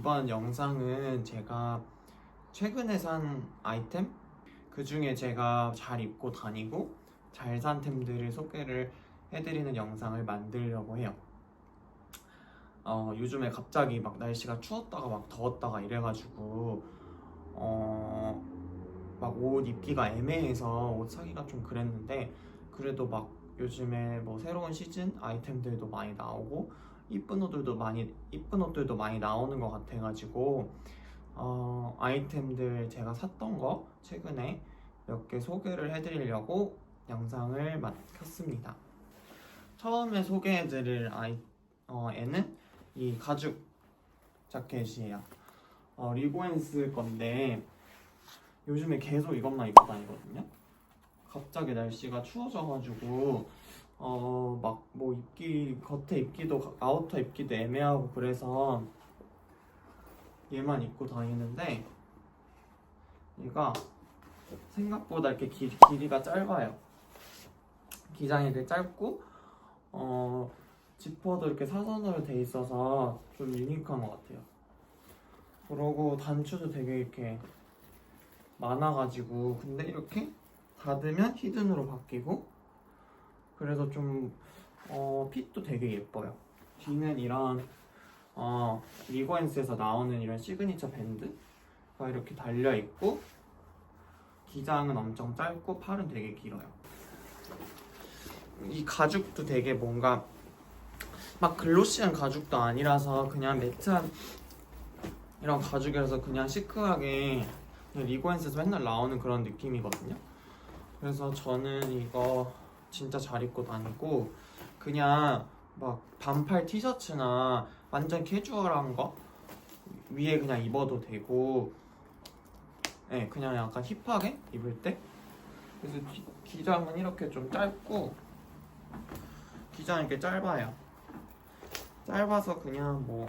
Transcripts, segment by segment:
이번 영상은 제가 최근에 산 아이템 그 중에 제가 잘 입고 다니고 잘 산 템들을 소개를 해드리는 영상을 만들려고 해요. 어, 요즘에 갑자기 막 날씨가 추웠다가 막 더웠다가 이래가지고 어, 막 옷 입기가 애매해서 옷 사기가 좀 그랬는데 그래도 막 요즘에 뭐 새로운 시즌 아이템들도 많이 나오고 이쁜 옷들도 많이 이쁜 옷들도 많이 나오는 것 같아가지고 어, 아이템들 제가 샀던 거 최근에 몇 개 소개를 해드리려고 영상을 맡겼습니다. 처음에 소개해드릴 아이 어, 애는 이 가죽 자켓이에요. 어, 리고엔스 건데 요즘에 계속 이것만 입고 다니거든요. 갑자기 날씨가 추워져가지고 어 막 뭐 입기 겉에 입기도 아우터 입기도 애매하고 그래서 얘만 입고 다니는데 얘가 생각보다 이렇게 길, 길이가 짧아요. 기장이 되게 짧고 어 지퍼도 이렇게 사선으로 돼 있어서 좀 유니크한 것 같아요. 그러고 단추도 되게 이렇게 많아가지고 근데 이렇게 닫으면 히든으로 바뀌고 그래서 좀 어, 핏도 되게 예뻐요. 뒤는 이런 어, 리고엔스에서 나오는 이런 시그니처 밴드가 이렇게 달려 있고 기장은 엄청 짧고 팔은 되게 길어요. 이 가죽도 되게 뭔가 막 글로시한 가죽도 아니라서 그냥 매트한 이런 가죽이라서 그냥 시크하게 그냥 리고엔스에서 맨날 나오는 그런 느낌이거든요. 그래서 저는 이거 진짜 잘 입고 다니고 그냥 막 반팔 티셔츠나 완전 캐주얼한 거 위에 그냥 입어도 되고 네, 그냥 약간 힙하게 입을 때? 그래서 기, 기장은 이렇게 좀 짧고 기장이 이렇게 짧아요. 짧아서 그냥 뭐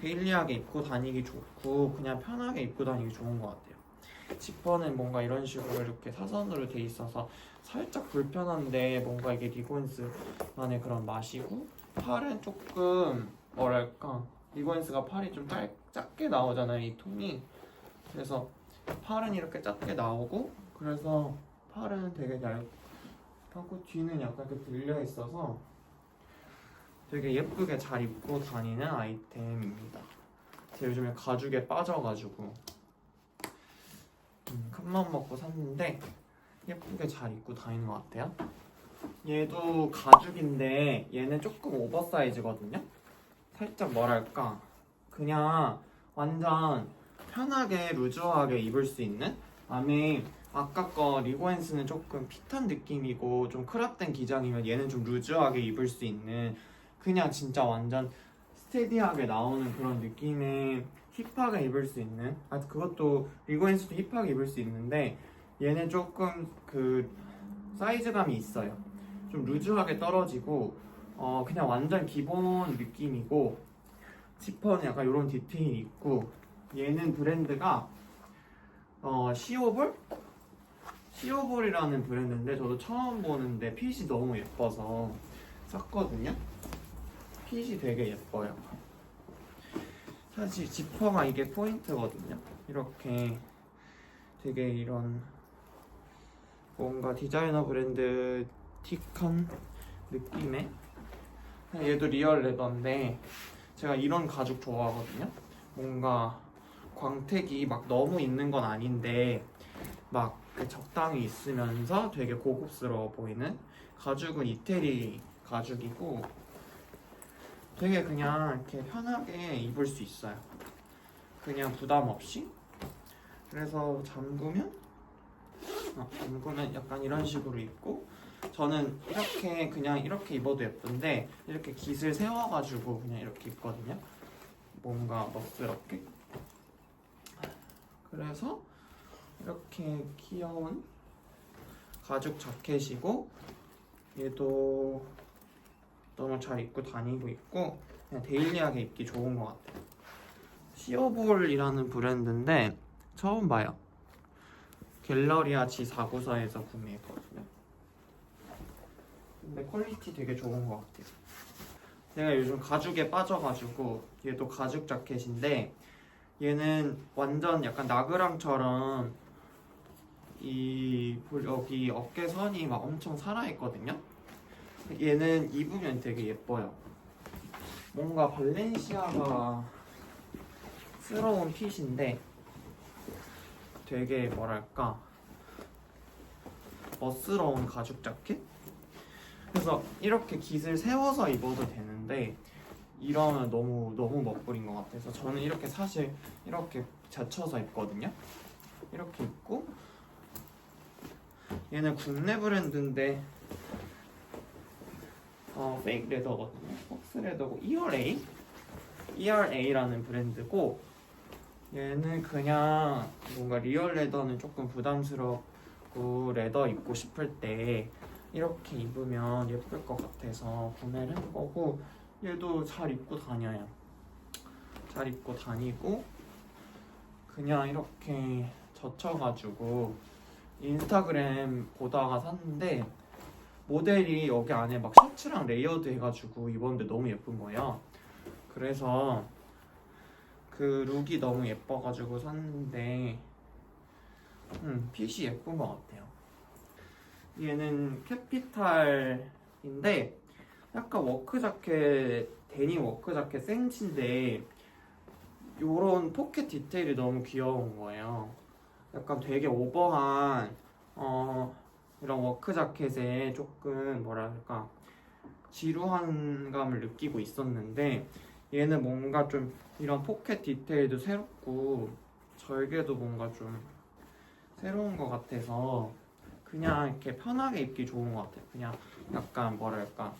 데일리하게 입고 다니기 좋고 그냥 편하게 입고 다니기 좋은 것 같아요. 지퍼는 뭔가 이런 식으로 이렇게 사선으로 돼 있어서 살짝 불편한데 뭔가 이게 리고엔스만의 그런 맛이고 팔은 조금 뭐랄까 리고엔스가 팔이 좀 짧, 작게 나오잖아요 이 통이. 그래서 팔은 이렇게 작게 나오고 그래서 팔은 되게 얇고 뒤는 약간 이렇게 불려 있어서 되게 예쁘게 잘 입고 다니는 아이템입니다. 제가 요즘에 가죽에 빠져가지고 음, 큰맘 먹고 샀는데 예쁘게 잘 입고 다니는 것 같아요. 얘도 가죽인데 얘는 조금 오버사이즈거든요. 살짝 뭐랄까 그냥 완전 편하게 루즈하게 입을 수 있는 안에 아까 거 리고엔스는 조금 핏한 느낌이고 좀 크랍된 기장이면 얘는 좀 루즈하게 입을 수 있는 그냥 진짜 완전 스테디하게 나오는 그런 느낌의 힙하게 입을 수 있는 아 그것도 리고엔스도 힙하게 입을 수 있는데 얘는 조금 그 사이즈감이 있어요. 좀 루즈하게 떨어지고 어 그냥 완전 기본 느낌이고 지퍼는 약간 이런 디테일이 있고 얘는 브랜드가 어 시오볼 시오볼이라는 브랜드인데 저도 처음 보는데 핏이 너무 예뻐서 샀거든요. 핏이 되게 예뻐요. 사실 지퍼가 이게 포인트거든요. 이렇게 되게 이런 뭔가 디자이너 브랜드 틱한 느낌의 얘도 리얼 레더인데 제가 이런 가죽 좋아하거든요. 뭔가 광택이 막 너무 있는 건 아닌데 막 적당히 있으면서 되게 고급스러워 보이는 가죽은 이태리 가죽이고 되게 그냥 이렇게 편하게 입을 수 있어요. 그냥 부담 없이. 그래서 잠그면 어, 잠그면 약간 이런 식으로 입고 저는 이렇게 그냥 이렇게 입어도 예쁜데 이렇게 깃을 세워가지고 그냥 이렇게 입거든요. 뭔가 멋스럽게. 그래서 이렇게 귀여운 가죽 자켓이고 얘도 너무 잘 입고 다니고 있고 그냥 데일리하게 입기 좋은 것 같아요. 시어볼이라는 브랜드인데 처음 봐요. 갤러리아 G494에서 구매했거든요. 근데 퀄리티 되게 좋은 것 같아요. 제가 요즘 가죽에 빠져가지고 얘도 가죽 자켓인데 얘는 완전 약간 나그랑처럼 이 여기 어깨선이 막 엄청 살아있거든요. 얘는 입으면 되게 예뻐요. 뭔가 발렌시아가 스러운 핏인데 되게 뭐랄까 멋스러운 가죽 자켓? 그래서 이렇게 깃을 세워서 입어도 되는데 이러면 너무 너무 멋부린 것 같아서 저는 이렇게 사실 이렇게 젖혀서 입거든요. 이렇게 입고 얘는 국내 브랜드인데 어 페이크 레더거든요. 폭스 레더고 ERA ERA라는 브랜드고 얘는 그냥 뭔가 리얼 레더는 조금 부담스럽고 레더 입고 싶을 때 이렇게 입으면 예쁠 것 같아서 구매를 한 거고 얘도 잘 입고 다녀요. 잘 입고 다니고 그냥 이렇게 젖혀가지고 인스타그램 보다가 샀는데 모델이 여기 안에 막 셔츠랑 레이어드 해가지고 입었는데 너무 예쁜 거예요. 그래서 그 룩이 너무 예뻐가지고 샀는데 음, 핏이 예쁜 것 같아요. 얘는 캐피탈인데 약간 워크 자켓 데님 워크 자켓 생치인데 요런 포켓 디테일이 너무 귀여운 거예요. 약간 되게 오버한 어 이런 워크 자켓에 조금 뭐랄까 지루한 감을 느끼고 있었는데 얘는 뭔가 좀 이런 포켓 디테일도 새롭고 절개도 뭔가 좀 새로운 것 같아서 그냥 이렇게 편하게 입기 좋은 것 같아요. 그냥 약간 뭐랄까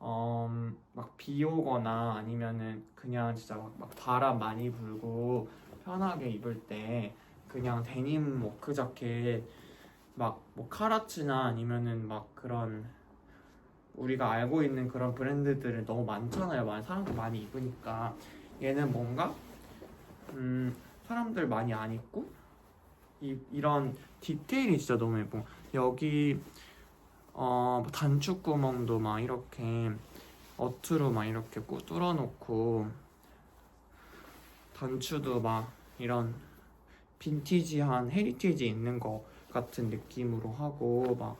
음, 막비 오거나 아니면은 그냥 진짜 막, 막 바람 많이 불고 편하게 입을 때 그냥 데님 워크 자켓 막 뭐 카라츠나 아니면은 막 그런 우리가 알고 있는 그런 브랜드들은 너무 많잖아요. 많은 사람들 많이 입으니까 얘는 뭔가 음 사람들 많이 안 입고 이, 이런 디테일이 진짜 너무 예뻐. 여기 어 단축 구멍도 막 이렇게 어투로 막 이렇게 꾸 뚫어 놓고 단추도 막 이런 빈티지한 헤리티지 있는 거 같은 느낌으로 하고 막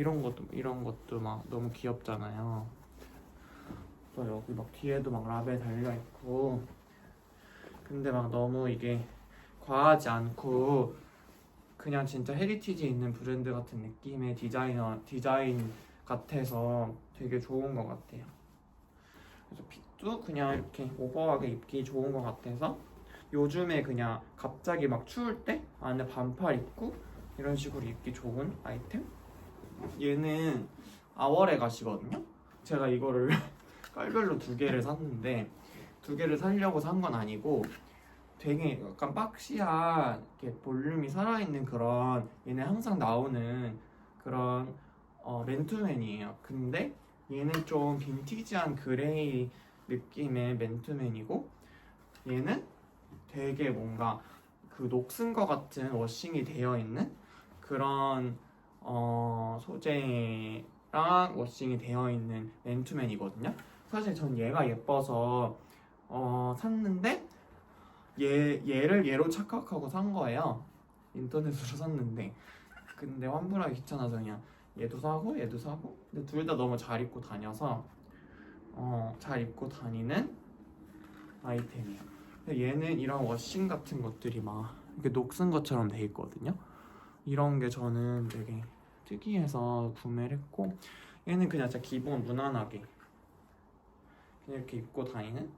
이런 것도 이런 것도 막 너무 귀엽잖아요. 그래서 여기 막 뒤에도 막 라벨 달려 있고 근데 막 너무 이게 과하지 않고 그냥 진짜 헤리티지 있는 브랜드 같은 느낌의 디자이너 디자인 같아서 되게 좋은 것 같아요. 그래서 핏도 그냥 이렇게 오버하게 입기 좋은 것 같아서 요즘에 그냥 갑자기 막 추울 때 안에 반팔 입고 이런 식으로 입기 좋은 아이템? 얘는 아월에 가시거든요. 제가 이거를 깔별로 두 개를 샀는데 두 개를 사려고 산 건 아니고 되게 약간 박시한 이렇게 볼륨이 살아있는 그런 얘는 항상 나오는 그런 어, 맨투맨이에요. 근데 얘는 좀 빈티지한 그레이 느낌의 맨투맨이고 얘는 되게 뭔가 그 녹슨 것 같은 워싱이 되어 있는 그런 어, 소재랑 워싱이 되어 있는 맨투맨이거든요. 사실 전 얘가 예뻐서 어, 샀는데 얘 얘를 얘로 착각하고 산 거예요. 인터넷으로 샀는데 근데 환불하기 귀찮아서 그냥 얘도 사고 얘도 사고 근데 둘 다 너무 잘 입고 다녀서 어, 잘 입고 다니는 아이템이에요. 얘는 이런 워싱 같은 것들이 막 이렇게 녹슨 것처럼 돼 있거든요. 이런 게 저는 되게 특이해서 구매를 했고 얘는 그냥 진짜 기본 무난하게 그냥 이렇게 입고 다니는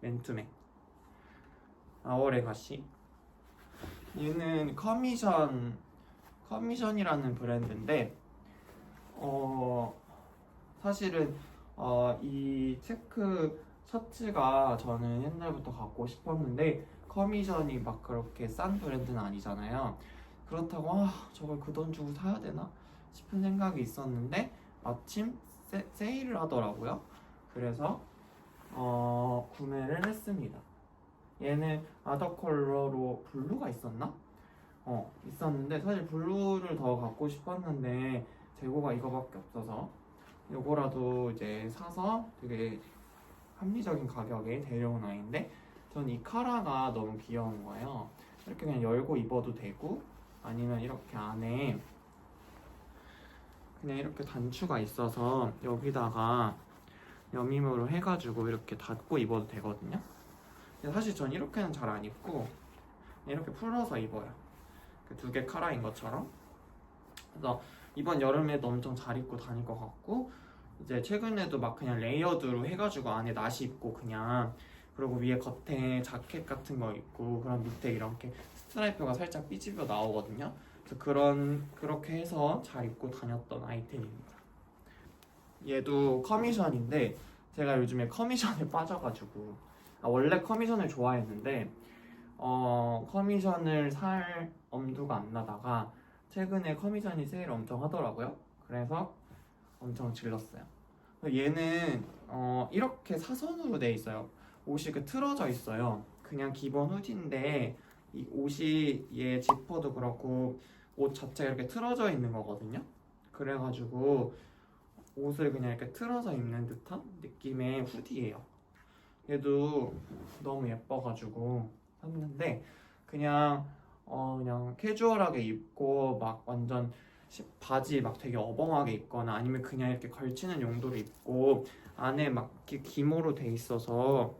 맨투맨 아월의 가시 얘는 커미션 커미션이라는 브랜드인데 어 사실은 어, 이 체크 셔츠가 저는 옛날부터 갖고 싶었는데 커미션이 막 그렇게 싼 브랜드는 아니잖아요. 그렇다고 아 저걸 그 돈 주고 사야 되나 싶은 생각이 있었는데 마침 세, 세일을 하더라고요. 그래서 어, 구매를 했습니다. 얘는 아더 컬러로 블루가 있었나? 어 있었는데 사실 블루를 더 갖고 싶었는데 재고가 이거밖에 없어서 요거라도 이제 사서 되게 합리적인 가격에 데려온 아이인데 전 이 카라가 너무 귀여운 거예요. 이렇게 그냥 열고 입어도 되고 아니면 이렇게 안에 그냥 이렇게 단추가 있어서 여기다가 여밈으로 해가지고 이렇게 닫고 입어도 되거든요. 사실 전 이렇게는 잘 안 입고 이렇게 풀어서 입어요. 그두개 카라인 것처럼. 그래서 이번 여름에도 엄청 잘 입고 다닐 것 같고 이제 최근에도 막 그냥 레이어드로 해가지고 안에 나시 입고 그냥 그리고 위에 겉에 자켓 같은 거 입고 그럼 밑에 이렇게 스트라이프가 살짝 삐집어 나오거든요. 그래서 그런 그렇게 해서 잘 입고 다녔던 아이템입니다. 얘도 커미션인데 제가 요즘에 커미션에 빠져가지고 아, 원래 커미션을 좋아했는데 어, 커미션을 살 엄두가 안 나다가 최근에 커미션이 세일 엄청 하더라고요. 그래서 엄청 질렀어요. 얘는 어, 이렇게 사선으로 돼 있어요. 옷이 이렇게 틀어져 있어요. 그냥 기본 후디인데 이 옷이 얘 지퍼도 그렇고 옷 자체가 이렇게 틀어져 있는 거거든요. 그래가지고 옷을 그냥 이렇게 틀어서 입는 듯한 느낌의 후디예요. 얘도 너무 예뻐가지고 샀는데 그냥 어 그냥 캐주얼하게 입고 막 완전 시- 바지 막 되게 어벙하게 입거나 아니면 그냥 이렇게 걸치는 용도로 입고 안에 막 이렇게 기모로 돼 있어서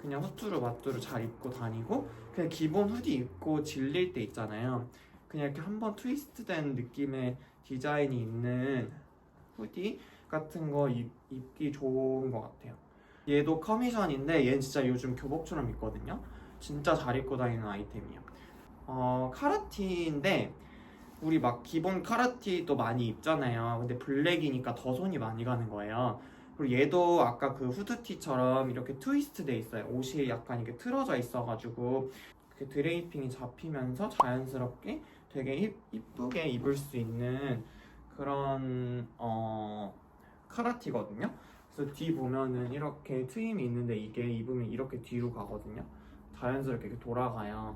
그냥 후투루 마투루 잘 입고 다니고 그냥 기본 후디 입고 질릴 때 있잖아요. 그냥 이렇게 한번 트위스트된 느낌의 디자인이 있는 후디 같은 거 입, 입기 좋은 것 같아요. 얘도 커미션인데 얘는 진짜 요즘 교복처럼 입거든요. 진짜 잘 입고 다니는 아이템이에요. 어, 카라티인데 우리 막 기본 카라티도 많이 입잖아요. 근데 블랙이니까 더 손이 많이 가는 거예요. 그리고 얘도 아까 그 후드티처럼 이렇게 트위스트 돼 있어요. 옷이 약간 이렇게 틀어져 있어가지고 이렇게 드레이핑이 잡히면서 자연스럽게 되게 이- 이쁘게 입을 수 있는 그런 어 카라티거든요. 그래서 뒤 보면은 이렇게 트임이 있는데 이게 입으면 이렇게 뒤로 가거든요. 자연스럽게 이렇게 돌아가요.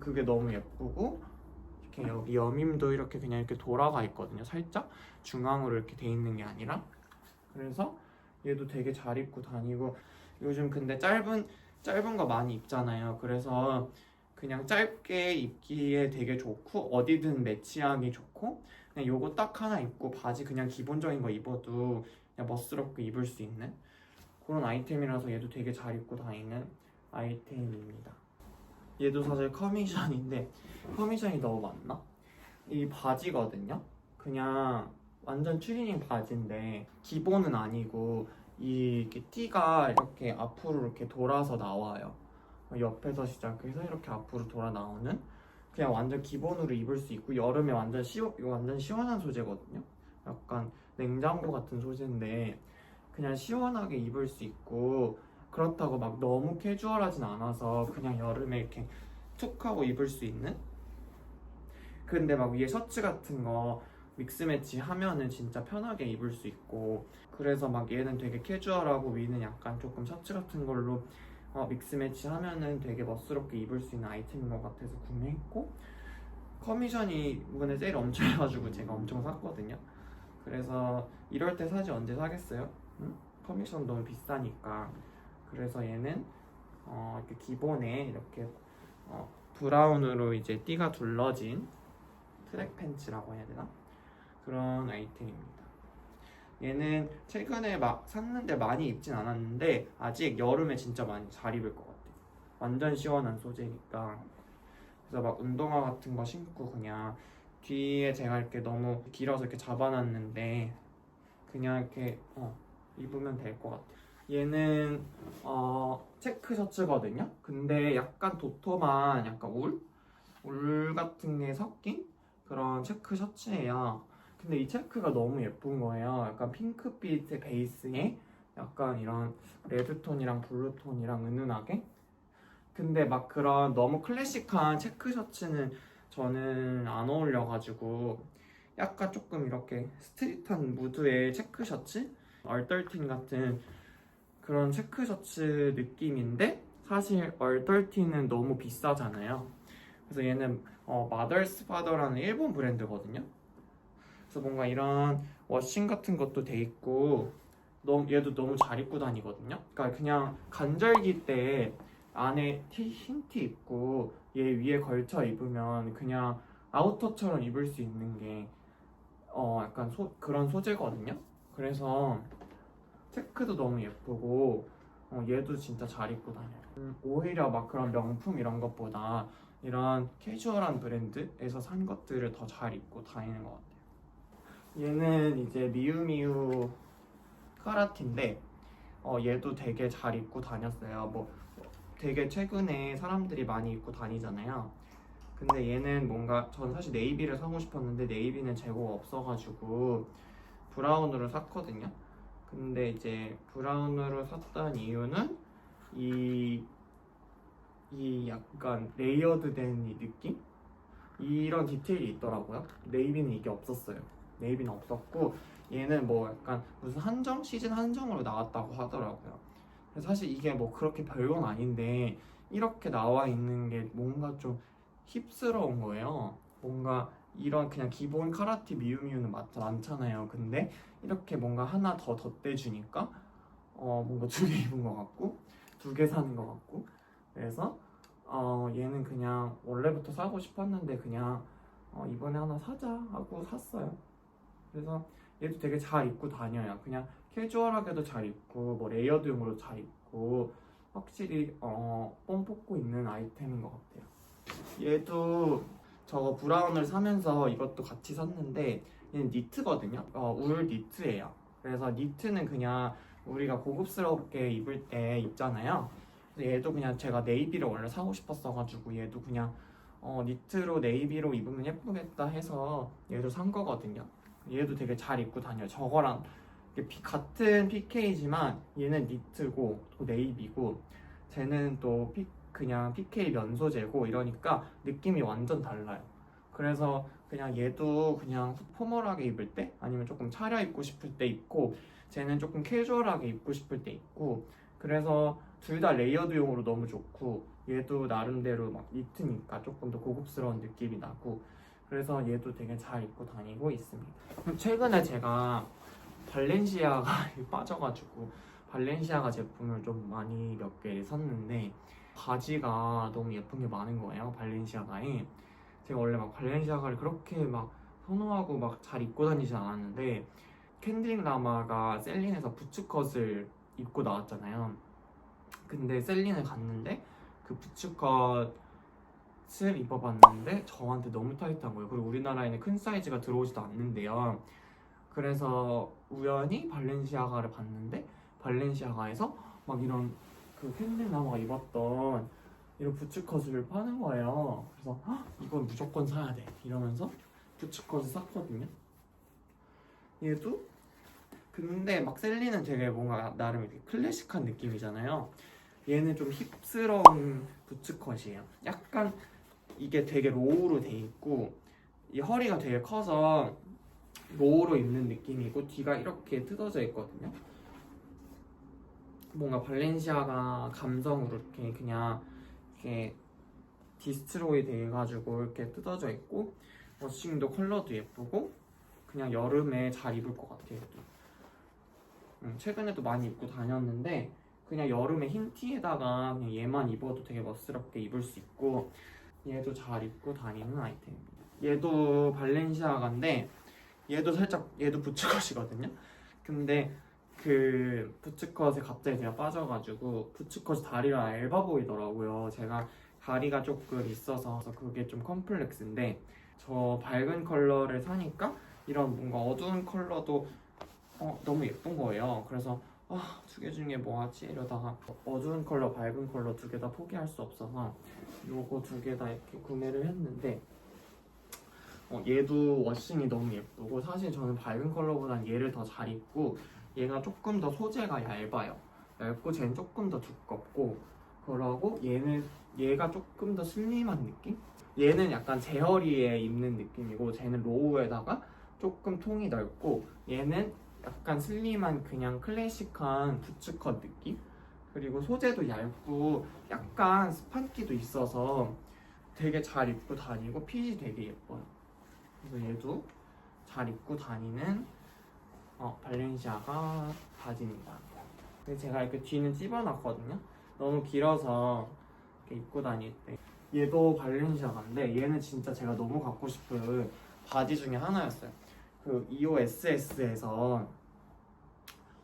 그게 너무 예쁘고 이렇게 여기 여밈도 이렇게 그냥 이렇게 돌아가 있거든요. 살짝 중앙으로 이렇게 돼 있는 게 아니라 그래서 얘도 되게 잘 입고 다니고 요즘 근데 짧은 짧은 거 많이 입잖아요. 그래서 그냥 짧게 입기에 되게 좋고 어디든 매치하기 좋고 그냥 요거 딱 하나 입고 바지 그냥 기본적인 거 입어도 그냥 멋스럽게 입을 수 있는 그런 아이템이라서 얘도 되게 잘 입고 다니는 아이템입니다. 얘도 사실 커미션인데 커미션이 너무 많나? 이 바지거든요. 그냥 완전 추리닝 바지인데 기본은 아니고 이 이렇게 띠가 이렇게 앞으로 이렇게 돌아서 나와요. 옆에서 시작해서 이렇게 앞으로 돌아 나오는 그냥 완전 기본으로 입을 수 있고 여름에 완전 시원 완전 시원한 소재거든요. 약간 냉장고 같은 소재인데 그냥 시원하게 입을 수 있고 그렇다고 막 너무 캐주얼하진 않아서 그냥 여름에 이렇게 툭 하고 입을 수 있는 근데 막 위에 셔츠 같은 거 믹스 매치 하면은 진짜 편하게 입을 수 있고 그래서 막 얘는 되게 캐주얼하고 위는 약간 조금 셔츠 같은 걸로 어, 믹스 매치 하면은 되게 멋스럽게 입을 수 있는 아이템인 것 같아서 구매했고 커미션이 이번에 세일 엄청 해가지고 제가 엄청 샀거든요 그래서 이럴 때 사지 언제 사겠어요? 응? 커미션 너무 비싸니까 그래서 얘는 어, 이렇게 기본에 이렇게 어, 브라운으로 이제 띠가 둘러진 트랙 팬츠라고 해야 되나? 그런 아이템입니다. 얘는 최근에 막 샀는데 많이 입진 않았는데 아직 여름에 진짜 많이 잘 입을 것 같아요. 완전 시원한 소재니까. 그래서 막 운동화 같은 거 신고 그냥 뒤에 제가 이렇게 너무 길어서 이렇게 잡아놨는데 그냥 이렇게 어, 입으면 될 것 같아요. 얘는 어, 체크 셔츠거든요. 근데 약간 도톰한 약간 울? 울 같은 게 섞인 그런 체크 셔츠예요. 근데 이 체크가 너무 예쁜 거예요. 약간 핑크빛의 베이스에 약간 이런 레드톤이랑 블루톤이랑 은은하게. 근데 막 그런 너무 클래식한 체크 셔츠는 저는 안 어울려가지고 약간 조금 이렇게 스트릿한 무드의 체크 셔츠? 얼떨틴 같은 그런 체크 셔츠 느낌인데 사실 얼떨틴은 너무 비싸잖아요. 그래서 얘는 어, 마더스 파더라는 일본 브랜드거든요. 그래서 뭔가 이런 워싱 같은 것도 돼 있고 너무 얘도 너무 잘 입고 다니거든요. 그러니까 그냥 간절기 때 안에 티, 흰티 입고 얘 위에 걸쳐 입으면 그냥 아우터처럼 입을 수 있는 게 어 약간 소, 그런 소재거든요. 그래서 체크도 너무 예쁘고 어, 얘도 진짜 잘 입고 다녀요. 음, 오히려 막 그런 명품 이런 것보다 이런 캐주얼한 브랜드에서 산 것들을 더 잘 입고 다니는 것 같아요. 얘는 이제 미우미우 카라티인데 어, 얘도 되게 잘 입고 다녔어요. 뭐 되게 최근에 사람들이 많이 입고 다니잖아요. 근데 얘는 뭔가 전 사실 네이비를 사고 싶었는데 네이비는 재고가 없어가지고 브라운으로 샀거든요. 근데 이제 브라운으로 샀던 이유는 이, 이 약간 레이어드된 이 느낌? 이런 디테일이 있더라고요. 네이비는 이게 없었어요. 네이비는 없었고 얘는 뭐 약간 무슨 한정 시즌 한정으로 나왔다고 하더라고요. 그래서 사실 이게 뭐 그렇게 별건 아닌데 이렇게 나와 있는 게 뭔가 좀 힙스러운 거예요. 뭔가 이런 그냥 기본 카라티 미우미우는 많, 많잖아요. 근데 이렇게 뭔가 하나 더 덧대주니까 어 뭔가 두 개 입은 것 같고 두 개 사는 것 같고 그래서 어 얘는 그냥 원래부터 사고 싶었는데 그냥 어 이번에 하나 사자 하고 샀어요. 그래서 얘도 되게 잘 입고 다녀요. 그냥 캐주얼하게도 잘 입고 뭐 레이어드용으로 잘 입고 확실히 어 뽕 뽑고 있는 아이템인 것 같아요. 얘도 저거 브라운을 사면서 이것도 같이 샀는데 얘는 니트거든요. 어, 울 니트예요. 그래서 니트는 그냥 우리가 고급스럽게 입을 때 입잖아요. 얘도 그냥 제가 네이비를 원래 사고 싶었어가지고 얘도 그냥 어, 니트로 네이비로 입으면 예쁘겠다 해서 얘도 산 거거든요. 얘도 되게 잘 입고 다녀요. 저거랑 같은 PK지만 얘는 니트고 또 네이비고 쟤는 또 피, 그냥 PK 면소재고 이러니까 느낌이 완전 달라요. 그래서 그냥 얘도 그냥 포멀하게 입을 때 아니면 조금 차려입고 싶을 때 입고 쟤는 조금 캐주얼하게 입고 싶을 때 입고 그래서 둘 다 레이어드용으로 너무 좋고 얘도 나름대로 막 니트니까 조금 더 고급스러운 느낌이 나고 그래서 얘도 되게 잘 입고 다니고 있습니다. 최근에 제가 발렌시아가 빠져가지고 발렌시아가 제품을 좀 많이 몇 개 샀는데 바지가 너무 예쁜 게 많은 거예요 발렌시아가에 제가 원래 막 발렌시아가를 그렇게 막 선호하고 막 잘 입고 다니지 않았는데 캔드릭 라마가 셀린에서 부츠컷을 입고 나왔잖아요 근데 셀린을 갔는데 그 부츠컷 을 입어봤는데 저한테 너무 타이트한 거예요 그리고 우리나라에는 큰 사이즈가 들어오지도 않는데요 그래서 우연히 발렌시아가를 봤는데 발렌시아가에서 막 이런 그 캔들 나마가 입었던 이런 부츠컷을 파는 거예요. 그래서 "헉, 이건 무조건 사야 돼 이러면서 부츠컷을 샀거든요. 얘도 근데 막 셀리는 되게 뭔가 나름 이렇게 클래식한 느낌이잖아요. 얘는 좀 힙스러운 부츠컷이에요. 약간 이게 되게 로우로 돼 있고 이 허리가 되게 커서 로우로 입는 느낌이고 뒤가 이렇게 뜯어져 있거든요. 뭔가 발렌시아가 감성으로 이렇게 그냥 이렇게 디스트로이 돼가지고 이렇게 뜯어져 있고 워싱도 컬러도 예쁘고 그냥 여름에 잘 입을 것 같아요. 또. 음, 최근에도 많이 입고 다녔는데 그냥 여름에 흰 티에다가 그냥 얘만 입어도 되게 멋스럽게 입을 수 있고 얘도 잘 입고 다니는 아이템입니다. 얘도 발렌시아가인데 얘도 살짝 얘도 부츠컷이거든요. 근데 그 부츠컷에 갑자기 제가 빠져가지고 부츠컷 다리가 얇아 보이더라고요. 제가 다리가 조금 있어서 그게 좀 컴플렉스인데 저 밝은 컬러를 사니까 이런 뭔가 어두운 컬러도 어, 너무 예쁜 거예요. 그래서 아, 두 개 중에 뭐 하지? 이러다가 어두운 컬러, 밝은 컬러 두 개 다 포기할 수 없어서 요거 두 개 다 이렇게 구매를 했는데 어, 얘도 워싱이 너무 예쁘고 사실 저는 밝은 컬러보단 얘를 더 잘 입고 얘가 조금 더 소재가 얇아요. 얇고 쟤는 조금 더 두껍고 그러고 얘는 얘가 조금 더 슬림한 느낌? 얘는 약간 제어리에 입는 느낌이고 쟤는 로우에다가 조금 통이 넓고 얘는 약간 슬림한 그냥 클래식한 부츠컷 느낌? 그리고 소재도 얇고 약간 스판기도 있어서 되게 잘 입고 다니고 핏이 되게 예뻐요. 그래서 얘도 잘 입고 다니는 어, 발렌시아가 바지입니다. 근데 제가 이렇게 뒤는 찝어놨거든요. 너무 길어서 입고 다닐 때. 얘도 발렌시아가인데 얘는 진짜 제가 너무 갖고 싶은 바지 중에 하나였어요. 그 EOSS에서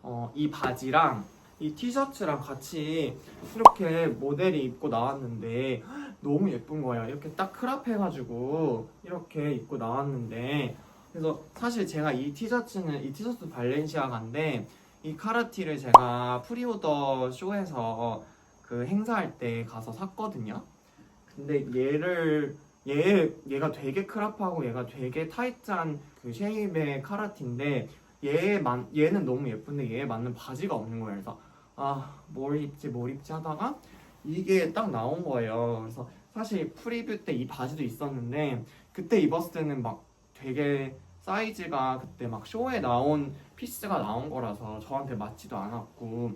어, 이 바지랑 이 티셔츠랑 같이 이렇게 모델이 입고 나왔는데 너무 예쁜 거예요. 이렇게 딱 크롭 해가지고 이렇게 입고 나왔는데 그래서 사실 제가 이 티셔츠는 이 티셔츠 발렌시아가인데 이 카라티를 제가 프리오더 쇼에서 그 행사할 때 가서 샀거든요. 근데 얘를 얘 얘가 되게 크롭하고 얘가 되게 타이트한 그 쉐입의 카라티인데 얘만 얘는 너무 예쁜데 얘에 맞는 바지가 없는 거예요. 그래서 아 뭘 입지 뭘 입지 하다가 이게 딱 나온 거예요. 그래서 사실 프리뷰 때 이 바지도 있었는데 그때 입었을 때는 막 되게 사이즈가 그때 막 쇼에 나온 피스가 나온 거라서 저한테 맞지도 않았고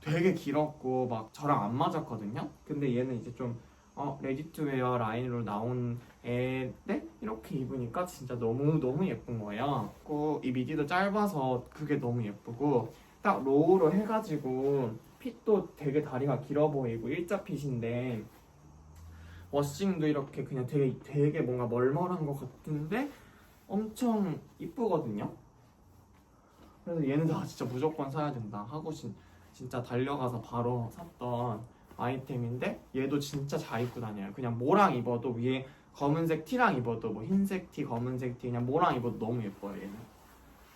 되게 길었고 막 저랑 안 맞았거든요. 근데 얘는 이제 좀 어, 레디투웨어 라인으로 나온 애인데 이렇게 입으니까 진짜 너무 너무 예쁜 거예요. 그리고 이 미디도 짧아서 그게 너무 예쁘고 딱 로우로 해가지고 핏도 되게 다리가 길어 보이고 일자 핏인데 워싱도 이렇게 그냥 되게 되게 뭔가 멀멀한 것 같은데 엄청 이쁘거든요. 그래서 얘는 다 진짜 무조건 사야 된다 하고 진, 진짜 달려가서 바로 샀던 아이템인데 얘도 진짜 잘 입고 다녀요. 그냥 뭐랑 입어도 위에 검은색 티랑 입어도 뭐 흰색 티, 검은색 티 그냥 뭐랑 입어도 너무 예뻐요 얘는.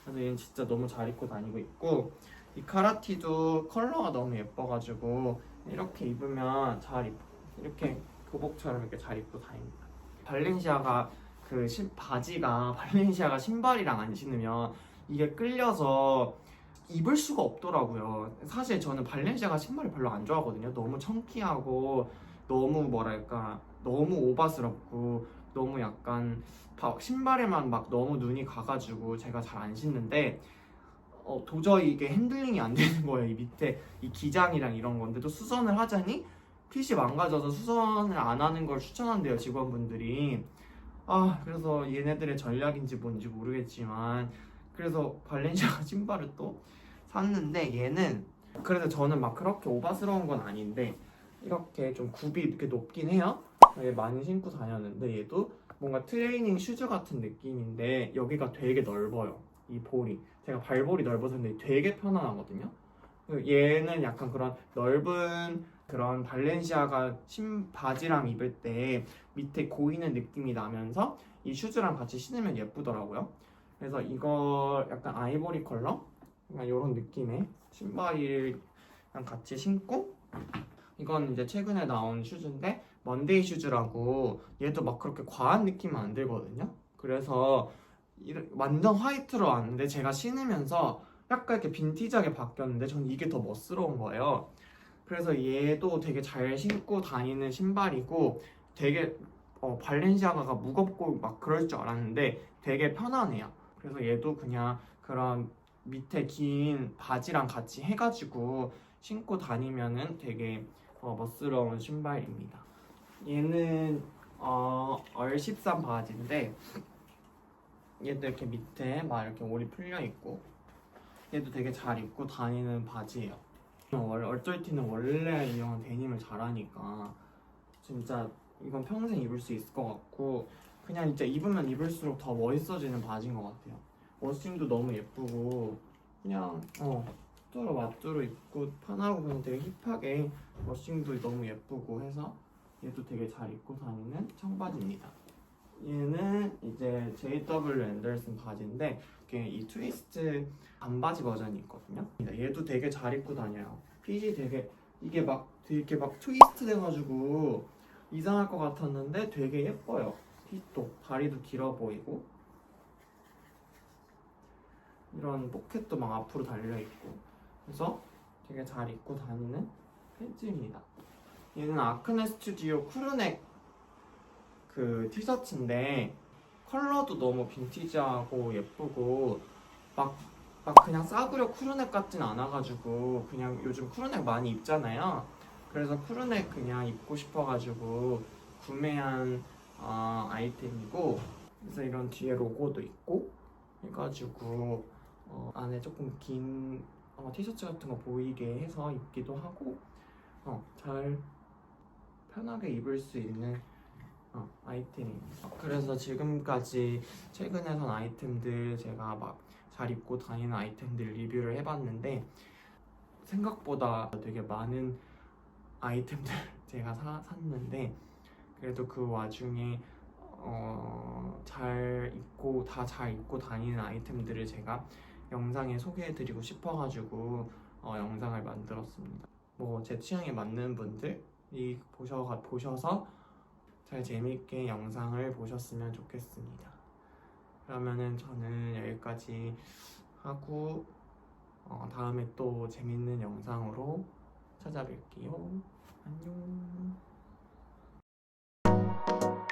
그래서 얘는 진짜 너무 잘 입고 다니고 있고 이 카라티도 컬러가 너무 예뻐가지고 이렇게 입으면 잘 입, 이렇게 교복처럼 이렇게 잘 입고 다닙니다. 발렌시아가 그 신, 바지가 발렌시아가 신발이랑 안 신으면 이게 끌려서 입을 수가 없더라고요. 사실 저는 발렌시아가 신발을 별로 안 좋아하거든요. 너무 청키하고 너무 뭐랄까 너무 오바스럽고 너무 약간 바- 신발에만 막 너무 눈이 가가지고 제가 잘 안 신는데 어, 도저히 이게 핸들링이 안 되는 거예요. 이 밑에 이 기장이랑 이런 건데 또 수선을 하자니 핏이 망가져서 수선을 안 하는 걸 추천한대요 직원분들이. 아 그래서 얘네들의 전략인지 뭔지 모르겠지만 그래서 발렌시아가 신발을 또 샀는데 얘는 그래서 저는 막 그렇게 오바스러운 건 아닌데 이렇게 좀 굽이 이렇게 높긴 해요. 얘 많이 신고 다녔는데 얘도 뭔가 트레이닝 슈즈 같은 느낌인데 여기가 되게 넓어요. 이 볼이 제가 발볼이 넓어서 근데 되게 편안하거든요. 얘는 약간 그런 넓은 그런 발렌시아가 신 바지랑 입을 때 밑에 고이는 느낌이 나면서 이 슈즈랑 같이 신으면 예쁘더라고요. 그래서 이거 약간 아이보리 컬러 약간 이런 느낌의 신발이랑 같이 신고 이건 이제 최근에 나온 슈즈인데 먼데이 슈즈라고 얘도 막 그렇게 과한 느낌은 안 들거든요. 그래서 완전 화이트로 왔는데 제가 신으면서 약간 이렇게 빈티지하게 바뀌었는데 전 이게 더 멋스러운 거예요. 그래서 얘도 되게 잘 신고 다니는 신발이고 되게 어, 발렌시아가가 무겁고 막 그럴 줄 알았는데 되게 편안해요. 그래서 얘도 그냥 그런 밑에 긴 바지랑 같이 해가지고 신고 다니면은 되게 어, 멋스러운 신발입니다. 얘는 어, 얼13 바지인데 얘도 이렇게 밑에 막 이렇게 올이 풀려 있고 얘도 되게 잘 입고 다니는 바지예요. 월- 얼쩔티는 원래 이 형은 데님을 잘하니까 진짜 이건 평생 입을 수 있을 것 같고 그냥 진짜 입으면 입을수록 더 멋있어지는 바지인 것 같아요. 워싱도 너무 예쁘고 그냥 어 뚜루 맞뚜루 입고 편하고 그냥 되게 힙하게 워싱도 너무 예쁘고 해서 얘도 되게 잘 입고 다니는 청바지입니다. 얘는 이제 JW 앤더슨 바지인데 이게 이 트위스트 반바지 버전이 있거든요. 얘도 되게 잘 입고 다녀요. 핏이 되게 이게 막 되게 막 트위스트 돼가지고 이상할 것 같았는데 되게 예뻐요. 핏도 다리도 길어 보이고 이런 포켓도 막 앞으로 달려 있고 그래서 되게 잘 입고 다니는 팬츠입니다. 얘는 아크네 스튜디오 크루넥 그 티셔츠인데 컬러도 너무 빈티지하고 예쁘고 막, 막 그냥 싸구려 크루넥 같진 않아가지고 그냥 요즘 크루넥 많이 입잖아요. 그래서 크루넥 그냥 입고 싶어가지고 구매한 어, 아이템이고 그래서 이런 뒤에 로고도 있고 해가지고 어, 안에 조금 긴 어, 티셔츠 같은 거 보이게 해서 입기도 하고 어, 잘 편하게 입을 수 있는 어, 아이템입니다. 그래서 지금까지 최근에 산 아이템들 제가 막 잘 입고 다니는 아이템들 리뷰를 해봤는데 생각보다 되게 많은 아이템들 제가 사, 샀는데 그래도 그 와중에 어, 잘 입고 다 잘 입고 다니는 아이템들을 제가 영상에 소개해드리고 싶어가지고 어, 영상을 만들었습니다. 뭐 제 취향에 맞는 분들이 보셔 보셔서 잘 재밌게 영상을 보셨으면 좋겠습니다. 그러면은 저는 여기까지 하고 어, 다음에 또 재밌는 영상으로 찾아뵐게요. 안녕. you